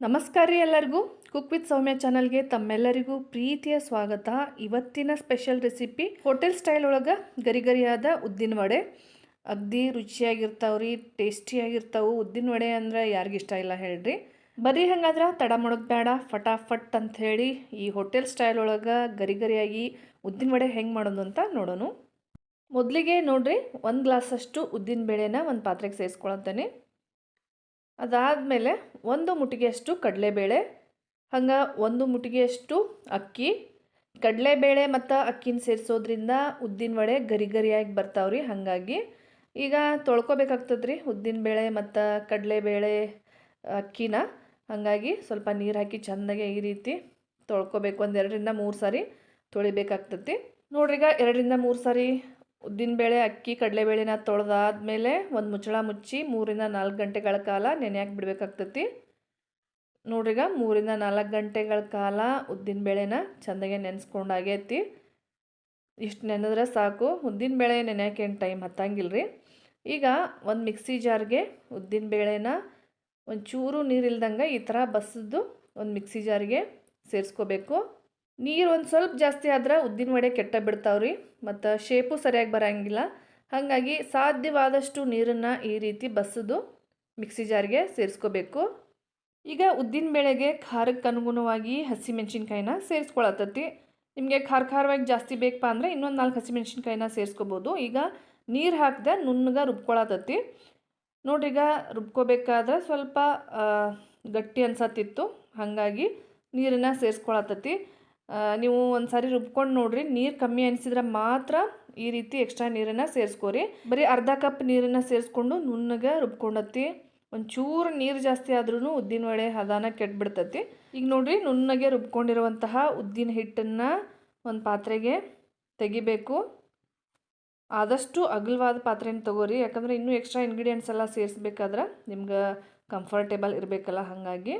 ನಮಸ್ಕಾರ ರೀ ಎಲ್ಲರಿಗೂ. ಕುಕ್ ವಿತ್ ಸೌಮ್ಯ ಚಾನಲ್ಗೆ ತಮ್ಮೆಲ್ಲರಿಗೂ ಪ್ರೀತಿಯ ಸ್ವಾಗತ. ಇವತ್ತಿನ ಸ್ಪೆಷಲ್ ರೆಸಿಪಿ ಹೋಟೆಲ್ ಸ್ಟೈಲ್ ಒಳಗೆ ಗರಿ ಗರಿಯಾದ ಉದ್ದಿನ ವಡೆ. ಅಗ್ದಿ ರುಚಿಯಾಗಿರ್ತಾವ್ರಿ ಟೇಸ್ಟಿಯಾಗಿರ್ತಾವೆ ಉದ್ದಿನ ವಡೆ ಅಂದ್ರೆ ಯಾರಿಗಿಷ್ಟ ಇಲ್ಲ ಹೇಳ್ರಿ. ಬರೀ ಹಂಗಾದ್ರೆ ತಡ ಮಾಡೋದು ಬೇಡ ಫಟಾಫಟ್ ಹೇಳಿ ಈ ಹೋಟೆಲ್ ಸ್ಟೈಲ್ ಒಳಗೆ ಗರಿ ಗರಿಯಾಗಿ ಉದ್ದಿನ ವಡೆ ಹೆಂಗೆ ಮಾಡೋದು ಅಂತ ನೋಡೋಣ ಮೊದಲಿಗೆ ನೋಡಿರಿ, ಒಂದು ಗ್ಲಾಸಷ್ಟು ಉದ್ದಿನ ಬೇಳೆನ ಒಂದು ಪಾತ್ರೆಗೆ ಸೇರಿಸ್ಕೊಳತ್ತೇನೆ ಅದಾದಮೇಲೆ ಒಂದು ಮುಟ್ಟಿಗೆಯಷ್ಟು ಕಡಲೆಬೇಳೆ, ಹಂಗೆ ಒಂದು ಮುಟಿಗೆಯಷ್ಟು ಅಕ್ಕಿ. ಕಡಲೆಬೇಳೆ ಮತ್ತು ಅಕ್ಕಿನ ಸೇರಿಸೋದ್ರಿಂದ ಉದ್ದಿನ ವಡೆ ಗರಿ ಗರಿಯಾಗಿ ಬರ್ತಾವ್ರಿ, ಹಾಗಾಗಿ. ಈಗ ತೊಳ್ಕೊಬೇಕಾಗ್ತದೆ ರೀ ಉದ್ದಿನಬೇಳೆ ಮತ್ತು ಕಡಲೆಬೇಳೆ, ಅಕ್ಕಿನ. ಹಾಗಾಗಿ ಸ್ವಲ್ಪ ನೀರು ಹಾಕಿ ಚೆಂದಾಗೆ ಈ ರೀತಿ ತೊಳ್ಕೊಬೇಕು, ಒಂದು ಎರಡರಿಂದ ಮೂರು ಸಾರಿ ತೊಳಿಬೇಕಾಗ್ತತಿ. ನೋಡ್ರಿ ಈಗ ಎರಡರಿಂದ ಮೂರು ಸಾರಿ ಉದ್ದಿನಬೇಳೆ ಅಕ್ಕಿ, ಕಡಲೆಬೇಳೆನ ತೊಳೆದಾದ್ಮೇಲೆ ಒಂದು ಮುಚ್ಚಳ ಮುಚ್ಚಿ ಮೂರಿಂದ ನಾಲ್ಕು ಗಂಟೆಗಳ ಕಾಲ ನೆನೆ ಬಿಡಬೇಕಾಗ್ತತಿ. ನೋಡ್ರಿಗ ಮೂರಿಂದ ನಾಲ್ಕು ಗಂಟೆಗಳ ಕಾಲ ಉದ್ದಿನಬೇಳೆನ ಚೆಂದಾಗೆ ನೆನೆಸ್ಕೊಂಡಾಗೈತಿ ಇಷ್ಟು ನೆನೆದ್ರೆ ಸಾಕು. ಉದ್ದಿನಬೇಳೆ ನೆನೆಯೋಕೆ ಏನು ಟೈಮ್ ಹತ್ತಂಗಿಲ್ಲ ರೀ ಈಗ ಒಂದು ಮಿಕ್ಸಿ ಜಾರ್ಗೆ ಉದ್ದಿನಬೇಳೆನ ಒಂಚೂರು ನೀರಿಲ್ದಂಗೆ ಈ ಥರ ಬಸ್ದು ಒಂದು ಮಿಕ್ಸಿ ಜಾರಿಗೆ ಸೇರಿಸ್ಕೋಬೇಕು. ನೀರು ಒಂದು ಸ್ವಲ್ಪ ಜಾಸ್ತಿ ಆದ್ರೆ ಉದ್ದಿನ ವಡೆ ಕೆಟ್ಟ ಬಿಡ್ತಾವ್ರಿ, ಮತ್ತು ಶೇಪು ಸರಿಯಾಗಿ ಬರೋಂಗಿಲ್ಲ. ಹಾಗಾಗಿ ಸಾಧ್ಯವಾದಷ್ಟು ನೀರನ್ನು ಈ ರೀತಿ ಬಸಿದು ಮಿಕ್ಸಿ ಜಾರ್ಗೆ ಸೇರಿಸ್ಕೋಬೇಕು. ಈಗ ಉದ್ದಿನ ಬೇಳೆಗೆ ಖಾರಕ್ಕೆ ಅನುಗುಣವಾಗಿ ಹಸಿಮೆಣ್ಸಿನ್ಕಾಯಿನ ಸೇರಿಸ್ಕೊಳತತಿ ನಿಮಗೆ ಖಾರ ಖಾರವಾಗಿ ಜಾಸ್ತಿ ಬೇಕಪ್ಪ ಅಂದರೆ ಇನ್ನೊಂದು ನಾಲ್ಕು ಹಸಿಮೆಣ್ಸಿನ್ಕಾಯಿನ ಸೇರಿಸ್ಕೋಬೋದು. ಈಗ ನೀರು ಹಾಕಿದೆ ನುಣ್ಣಗೆ ರುಬ್ಕೊಳತ್ತತಿ. ಈಗ ರುಬ್ಕೋಬೇಕಾದ್ರೆ ಸ್ವಲ್ಪ ಗಟ್ಟಿ ಅನ್ಸತ್ತಿತ್ತು. ಹಾಗಾಗಿ ನೀರನ್ನು ಸೇರಿಸ್ಕೊಳತತಿ ನೀವು ಒಂದು ಸಾರಿ ರುಬ್ಕೊಂಡು ನೋಡ್ರಿ, ನೀರು ಕಮ್ಮಿ ಅನಿಸಿದ್ರೆ ಮಾತ್ರ ಈ ರೀತಿ ಎಕ್ಸ್ಟ್ರಾ ನೀರನ್ನು ಸೇರಿಸ್ಕೊರಿ. ಬರೀ ಅರ್ಧ ಕಪ್ ನೀರನ್ನು ಸೇರಿಸ್ಕೊಂಡು ನುಣ್ಣಗೆ ರುಬ್ಕೊಂಡತ್ತಿ, ಒಂಚೂರು ನೀರು ಜಾಸ್ತಿ ಆದ್ರೂ ಉದ್ದಿನ ವಡೆ ಹದಾನ ಕೆಟ್ಬಿಡ್ತತಿ. ಈಗ ನೋಡಿರಿ, ನುಣ್ಣಗೆ ರುಬ್ಕೊಂಡಿರುವಂತಹ ಉದ್ದಿನ ಹಿಟ್ಟನ್ನು ಒಂದು ಪಾತ್ರೆಗೆ ತೆಗಿಬೇಕು. ಆದಷ್ಟು ಅಗಲವಾದ ಪಾತ್ರೆನ ತಗೋರಿ, ಯಾಕಂದರೆ ಇನ್ನೂ ಎಕ್ಸ್ಟ್ರಾ ಇಂಗ್ರೀಡಿಯೆಂಟ್ಸ್ ಎಲ್ಲ ಸೇರಿಸ್ಬೇಕಾದ್ರೆ ನಿಮ್ಗೆ ಕಂಫರ್ಟೇಬಲ್ ಇರಬೇಕಲ್ಲ ಹಾಗಾಗಿ.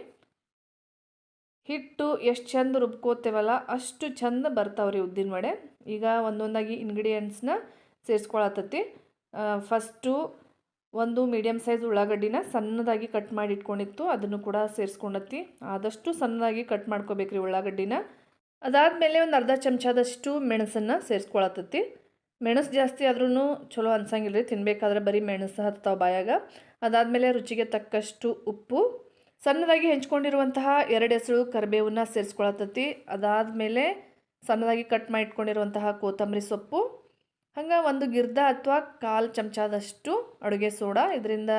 ಹಿಟ್ಟು ಎಷ್ಟು ಚಂದ ರುಬ್ಕೋತೇವಲ್ಲ ಅಷ್ಟು ಚಂದ ಬರ್ತಾವ್ರಿ ಉದ್ದಿನ ವಡೆ. ಈಗ ಒಂದೊಂದಾಗಿ ಇಂಗ್ರೀಡಿಯೆಂಟ್ಸ್ನ ಸೇರಿಸ್ಕೊಳತತಿ ಫಸ್ಟು ಒಂದು ಮೀಡಿಯಮ್ ಸೈಜ್ ಉಳ್ಳಾಗಡ್ಡಿನ ಸಣ್ಣದಾಗಿ ಕಟ್ ಮಾಡಿ ಇಟ್ಕೊಂಡಿತ್ತು ಅದನ್ನು ಕೂಡ ಸೇರಿಸ್ಕೊಂಡತಿ ಆದಷ್ಟು ಸಣ್ಣದಾಗಿ ಕಟ್ ಮಾಡ್ಕೋಬೇಕ್ರಿ ಉಳ್ಳಾಗಡ್ಡಿನ. ಅದಾದಮೇಲೆ ಒಂದು ಅರ್ಧ ಚಮಚದಷ್ಟು ಮೆಣಸನ್ನು ಸೇರಿಸ್ಕೊಳತತಿ ಮೆಣಸು ಜಾಸ್ತಿ ಆದ್ರೂ ಚಲೋ ಅನ್ಸಂಗಿಲ್ಲ ರೀ ತಿನ್ಬೇಕಾದ್ರೆ ಬರೀ ಮೆಣಸು ಹತ್ತಾವ ಬಾಯಾಗ. ಅದಾದಮೇಲೆ ರುಚಿಗೆ ತಕ್ಕಷ್ಟು ಉಪ್ಪು ಸಣ್ಣದಾಗಿ ಹೆಂಚ್ಕೊಂಡಿರುವಂತಹ ಎರಡು ಹೆಸರು ಕರಿಬೇವನ್ನ ಸೇರಿಸ್ಕೊಳತತಿ ಅದಾದಮೇಲೆ ಸಣ್ಣದಾಗಿ ಕಟ್ ಮಾಡಿ ಇಟ್ಕೊಂಡಿರುವಂತಹ ಕೊತ್ತಂಬರಿ ಸೊಪ್ಪು, ಹಂಗೆ ಒಂದು ಗಿರ್ದ ಅಥವಾ ಕಾಲು ಚಮಚದಷ್ಟು ಅಡುಗೆ ಸೋಡಾ, ಇದರಿಂದ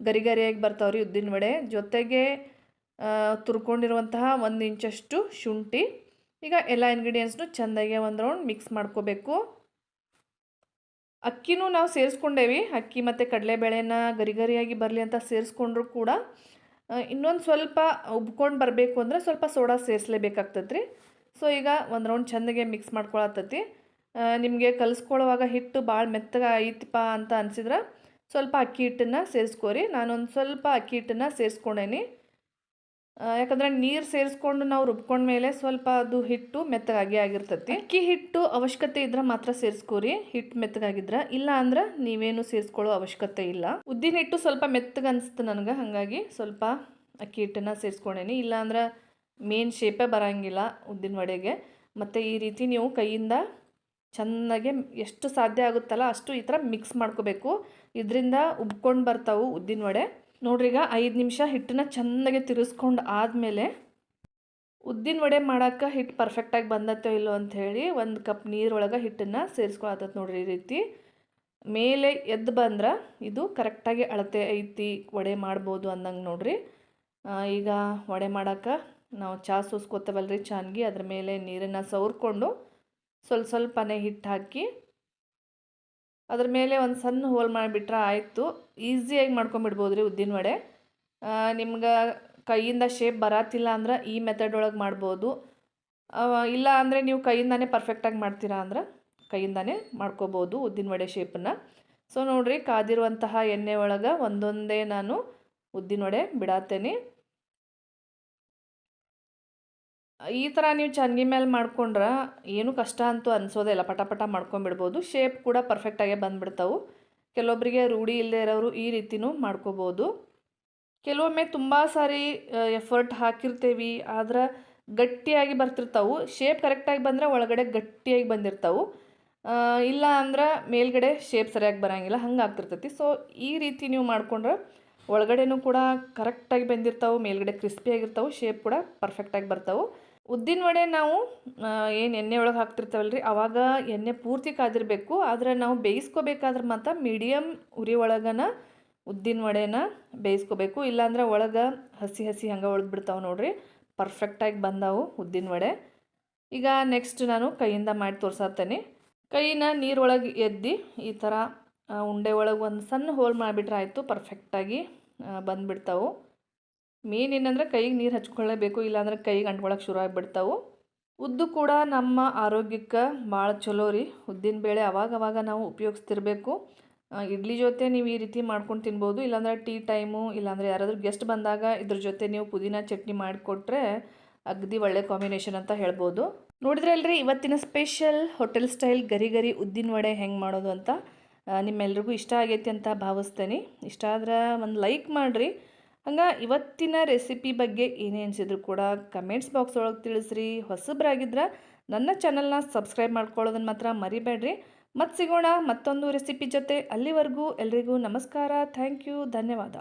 ಗರಿಗರಿಯಾಗಿ ಬರ್ತಾವ್ರಿ ಉದ್ದಿನ ವಡೆ. ಜೊತೆಗೆ ತುರ್ಕೊಂಡಿರುವಂತಹ ಒಂದು ಇಂಚಷ್ಟು ಶುಂಠಿ. ಈಗ ಎಲ್ಲ ಇಂಗ್ರೀಡಿಯೆಂಟ್ಸ್ನು ಚೆಂದಾಗೆ ಒಂದು ರೌಂಡ್ ಮಿಕ್ಸ್ ಮಾಡ್ಕೋಬೇಕು. ಅಕ್ಕಿನೂ ನಾವು ಸೇರಿಸ್ಕೊಂಡೇವಿ. ಅಕ್ಕಿ ಮತ್ತು ಕಡಲೆಬೇಳೆನ ಗರಿಗರಿಯಾಗಿ ಬರಲಿ ಅಂತ ಸೇರಿಸ್ಕೊಂಡ್ರು ಕೂಡ ಇನ್ನೊಂದು ಸ್ವಲ್ಪ ಉಬ್ಕೊಂಡು ಬರಬೇಕು ಅಂದರೆ ಸ್ವಲ್ಪ ಸೋಡಾ ಸೇರಿಸಲೇಬೇಕಾಗ್ತದ್ರಿ ಸೊ ಈಗ ಒಂದು ರೌಂಡ್ ಚೆಂದಗೆ ಮಿಕ್ಸ್ ಮಾಡ್ಕೊಳತ್ತತಿ ನಿಮಗೆ ಕಲಿಸ್ಕೊಳ್ಳುವಾಗ ಹಿಟ್ಟು ಭಾಳ ಮೆತ್ತಗೆ ಐತಿಪ್ಪ ಅಂತ ಅನಿಸಿದ್ರೆ ಸ್ವಲ್ಪ ಅಕ್ಕಿ ಹಿಟ್ಟನ್ನು ಸೇರಿಸ್ಕೋರಿ. ನಾನೊಂದು ಸ್ವಲ್ಪ ಅಕ್ಕಿ ಹಿಟ್ಟನ್ನು ಸೇರಿಸ್ಕೊಂಡೇನಿ ಯಾಕಂದರೆ ನೀರು ಸೇರಿಸ್ಕೊಂಡು ನಾವು ರುಬ್ಕೊಂಡ್ಮೇಲೆ ಸ್ವಲ್ಪ ಅದು ಹಿಟ್ಟು ಮೆತ್ತಗಾಗಿ ಆಗಿರ್ತತಿ. ಅಕ್ಕಿ ಹಿಟ್ಟು ಅವಶ್ಯಕತೆ ಇದ್ರೆ ಮಾತ್ರ ಸೇರಿಸ್ಕೋರಿ. ಹಿಟ್ಟು ಮೆತ್ತಗಾಗಿದ್ರೆ ಇಲ್ಲ ಅಂದ್ರೆ ನೀವೇನು ಸೇರಿಸ್ಕೊಳ್ಳೋ ಅವಶ್ಯಕತೆ ಇಲ್ಲ. ಉದ್ದಿನ ಹಿಟ್ಟು ಸ್ವಲ್ಪ ಮೆತ್ತಗೆ ಅನಿಸ್ತು ನನಗೆ, ಹಾಗಾಗಿ ಸ್ವಲ್ಪ ಅಕ್ಕಿ ಹಿಟ್ಟನ್ನು ಸೇರಿಸ್ಕೊಂಡೇನಿ ಇಲ್ಲ ಅಂದ್ರೆ ಮೇನ್ ಶೇಪೇ ಬರೋಂಗಿಲ್ಲ ಉದ್ದಿನ ವಡೆಗೆ. ಮತ್ತು ಈ ರೀತಿ ನೀವು ಕೈಯಿಂದ ಚೆನ್ನಾಗೆ ಎಷ್ಟು ಸಾಧ್ಯ ಆಗುತ್ತಲ್ಲ ಅಷ್ಟು ಈ ಥರ ಮಿಕ್ಸ್ ಮಾಡ್ಕೋಬೇಕು. ಇದರಿಂದ ಉಬ್ಕೊಂಡು ಬರ್ತಾವೆ ಉದ್ದಿನ ವಡೆ. ನೋಡ್ರಿ ಈಗ ಐದು ನಿಮಿಷ ಹಿಟ್ಟನ್ನ ಚೆನ್ನಾಗೆ ತಿರ್ಸ್ಕೊಂಡು ಆದಮೇಲೆ ಉದ್ದಿನ ವಡೆ ಮಾಡೋಕ್ಕೆ ಹಿಟ್ಟು ಪರ್ಫೆಕ್ಟಾಗಿ ಬಂದತ್ತೋ ಇಲ್ಲೋ ಅಂಥೇಳಿ ಒಂದು ಕಪ್ ನೀರೊಳಗೆ ಹಿಟ್ಟನ್ನು ಸೇರಿಸ್ಕೊಳತ್ತ ನೋಡ್ರಿ ಈ ರೀತಿ. ಮೇಲೆ ಎದ್ದು ಬಂದ್ರೆ ಇದು ಕರೆಕ್ಟಾಗಿ ಅಳತೆ ಐತಿ, ವಡೆ ಮಾಡ್ಬೋದು ಅಂದಂಗೆ ನೋಡ್ರಿ. ಈಗ ವಡೆ ಮಾಡೋಕ್ಕೆ ನಾವು ಚಹಾ ರೀ ಚಾನ್ಗಿ, ಅದ್ರ ಮೇಲೆ ನೀರನ್ನು ಸವರ್ಕೊಂಡು ಸ್ವಲ್ಪ ಸ್ವಲ್ಪನೇ ಹಿಟ್ಟು ಹಾಕಿ ಅದ್ರ ಮೇಲೆ ಒಂದು ಸಣ್ಣ ಹೋಲ್ ಮಾಡಿಬಿಟ್ರೆ ಆಯಿತು. ಈಸಿಯಾಗಿ ಮಾಡ್ಕೊಂಬಿಡ್ಬೋದು ರೀ ಉದ್ದಿನ ವಡೆ. ನಿಮ್ಗೆ ಕೈಯಿಂದ ಶೇಪ್ ಬರತ್ತಿಲ್ಲ ಅಂದ್ರೆ ಈ ಮೆಥಡ್ ಒಳಗೆ ಮಾಡ್ಬೋದು. ಇಲ್ಲ ಅಂದರೆ ನೀವು ಕೈಯಿಂದಾನೇ ಪರ್ಫೆಕ್ಟಾಗಿ ಮಾಡ್ತೀರಾ ಅಂದ್ರೆ ಕೈಯಿಂದಾನೇ ಮಾಡ್ಕೋಬೋದು ಉದ್ದಿನ ವಡೆ ಶೇಪನ್ನು ಸೊ ನೋಡಿರಿ ಕಾದಿರುವಂತಹ ಎಣ್ಣೆ ಒಳಗೆ ಒಂದೊಂದೇ ನಾನು ಉದ್ದಿನ ವಡೆ ಬಿಡತ್ತೇನೆ ಈ ಥರ ನೀವು ಚನ್ಗಿ ಮೇಲೆ ಮಾಡ್ಕೊಂಡ್ರೆ ಏನು ಕಷ್ಟ ಅಂತೂ ಅನಿಸೋದೇ ಇಲ್ಲ. ಪಟ ಪಟ ಮಾಡ್ಕೊಂಬಿಡ್ಬೋದು ಶೇಪ್ ಕೂಡ ಪರ್ಫೆಕ್ಟಾಗೆ ಬಂದುಬಿಡ್ತಾವೆ. ಕೆಲವೊಬ್ಬರಿಗೆ ರೂಢಿ ಇಲ್ಲದೆ ಇರೋರು ಈ ರೀತಿನೂ ಮಾಡ್ಕೋಬೋದು. ಕೆಲವೊಮ್ಮೆ ತುಂಬ ಸಾರಿ ಎಫರ್ಟ್ ಹಾಕಿರ್ತೀವಿ, ಆದ್ರೆ ಗಟ್ಟಿಯಾಗಿ ಬರ್ತಿರ್ತಾವು. ಶೇಪ್ ಕರೆಕ್ಟಾಗಿ ಬಂದರೆ ಒಳಗಡೆ ಗಟ್ಟಿಯಾಗಿ ಬಂದಿರ್ತಾವು. ಇಲ್ಲ ಅಂದ್ರೆ ಮೇಲ್ಗಡೆ ಶೇಪ್ ಸರಿಯಾಗಿ ಬರೋಂಗಿಲ್ಲ. ಹಂಗೆ ಆಗ್ತಿರ್ತೈತಿ. ಸೊ ಈ ರೀತಿ ನೀವು ಮಾಡ್ಕೊಂಡ್ರೆ ಒಳಗಡೆನೂ ಕೂಡ ಕರೆಕ್ಟಾಗಿ ಬಂದಿರ್ತಾವೆ, ಮೇಲ್ಗಡೆ ಕ್ರಿಸ್ಪಿ ಆಗಿರ್ತಾವೆ ಶೇಪ್ ಕೂಡ ಪರ್ಫೆಕ್ಟಾಗಿ ಬರ್ತಾವೆ. ಉದ್ದಿನ ವಡೆ ನಾವು ಏನು ಎಣ್ಣೆ ಒಳಗೆ ಹಾಕ್ತಿರ್ತಾವಲ್ರಿ, ಅವಾಗ ಎಣ್ಣೆ ಪೂರ್ತಿ ಕಾದಿರಬೇಕು. ಆದರೆ ನಾವು ಬೇಯಿಸ್ಕೋಬೇಕಾದ್ರೆ ಮಾತ್ರ ಮೀಡಿಯಮ್ ಉರಿ ಒಳಗನ ಉದ್ದಿನ ವಡೆನ ಬೇಯಿಸ್ಕೋಬೇಕು. ಇಲ್ಲಾಂದ್ರೆ ಒಳಗೆ ಹಸಿ ಹಸಿ ಹಂಗೆ ಉಳಿದ್ಬಿಡ್ತಾವೆ ನೋಡ್ರಿ. ಪರ್ಫೆಕ್ಟಾಗಿ ಬಂದಾವು ಉದ್ದಿನ ವಡೆ. ಈಗ ನೆಕ್ಸ್ಟ್ ನಾನು ಕೈಯಿಂದ ಮಾಡಿ ತೋರ್ಸತ್ತೇನೆ ಕೈನ ನೀರೊಳಗೆ ಎದ್ದಿ ಈ ಥರ ಉಂಡೆ ಒಳಗೆ ಒಂದು ಸಣ್ಣ ಹೋಲ್ ಮಾಡಿಬಿಟ್ರೆ ಆಯಿತು ಪರ್ಫೆಕ್ಟಾಗಿ ಬಂದುಬಿಡ್ತಾವು. ಮೇನ್ ಏನಂದ್ರೆ ಕೈಗೆ ನೀರು ಹಚ್ಕೊಳ್ಳೇಬೇಕು, ಇಲ್ಲಾಂದ್ರೆ ಕೈಗೆ ಅಂಟ್ಕೊಳಕ್ಕೆ ಶುರು ಆಗಿಬಿಡ್ತಾವೆ. ಉದ್ದು ಕೂಡ ನಮ್ಮ ಆರೋಗ್ಯಕ್ಕೆ ಭಾಳ ಚಲೋ ರೀ. ಉದ್ದಿನ ಬೇಳೆ ಅವಾಗವಾಗ ಅವಾಗ ನಾವು ಉಪಯೋಗಿಸ್ತಿರ್ಬೇಕು. ಇಡ್ಲಿ ಜೊತೆ ನೀವು ಈ ರೀತಿ ಮಾಡ್ಕೊಂಡು ತಿನ್ಬೋದು. ಇಲ್ಲಾಂದ್ರೆ ಟೀ ಟೈಮು, ಇಲ್ಲಾಂದರೆ ಯಾರಾದರೂ ಗೆಸ್ಟ್ ಬಂದಾಗ ಇದ್ರ ಜೊತೆ ನೀವು ಪುದೀನ ಚಟ್ನಿ ಮಾಡಿಕೊಟ್ರೆ ಅಗದಿ ಒಳ್ಳೆ ಕಾಂಬಿನೇಷನ್ ಅಂತ ಹೇಳ್ಬೋದು. ನೋಡಿದ್ರೆ ಅಲ್ರಿ ಇವತ್ತಿನ ಸ್ಪೆಷಲ್ ಹೋಟೆಲ್ ಸ್ಟೈಲ್ ಗರಿ ಗರಿ ಉದ್ದಿನ ವಡೆ ಹೆಂಗೆ ಮಾಡೋದು ಅಂತ ನಿಮ್ಮೆಲ್ರಿಗೂ ಇಷ್ಟ ಆಗೈತಿ ಅಂತ ಭಾವಿಸ್ತೇನೆ. ಇಷ್ಟ ಆದ್ರೆ ಒಂದು ಲೈಕ್ ಮಾಡಿರಿ. ಹಂಗೆ ಇವತ್ತಿನ ರೆಸಿಪಿ ಬಗ್ಗೆ ಏನೇ ಅನಿಸಿದ್ರು ಕೂಡ ಕಮೆಂಟ್ಸ್ ಬಾಕ್ಸ್ ಒಳಗೆ ತಿಳಿಸ್ರಿ. ಹೊಸಬ್ರಾಗಿದ್ರೆ ನನ್ನ ಚಾನಲ್ನ ಸಬ್ಸ್ಕ್ರೈಬ್ ಮಾಡ್ಕೊಳ್ಳೋದನ್ನ ಮಾತ್ರ ಮರಿಬೇಡ್ರಿ. ಮತ್ತೆ ಸಿಗೋಣ ಮತ್ತೊಂದು ರೆಸಿಪಿ ಜೊತೆ ಅಲ್ಲಿವರೆಗೂ ಎಲ್ರಿಗೂ ನಮಸ್ಕಾರ. ಥ್ಯಾಂಕ್ ಯು ಧನ್ಯವಾದ.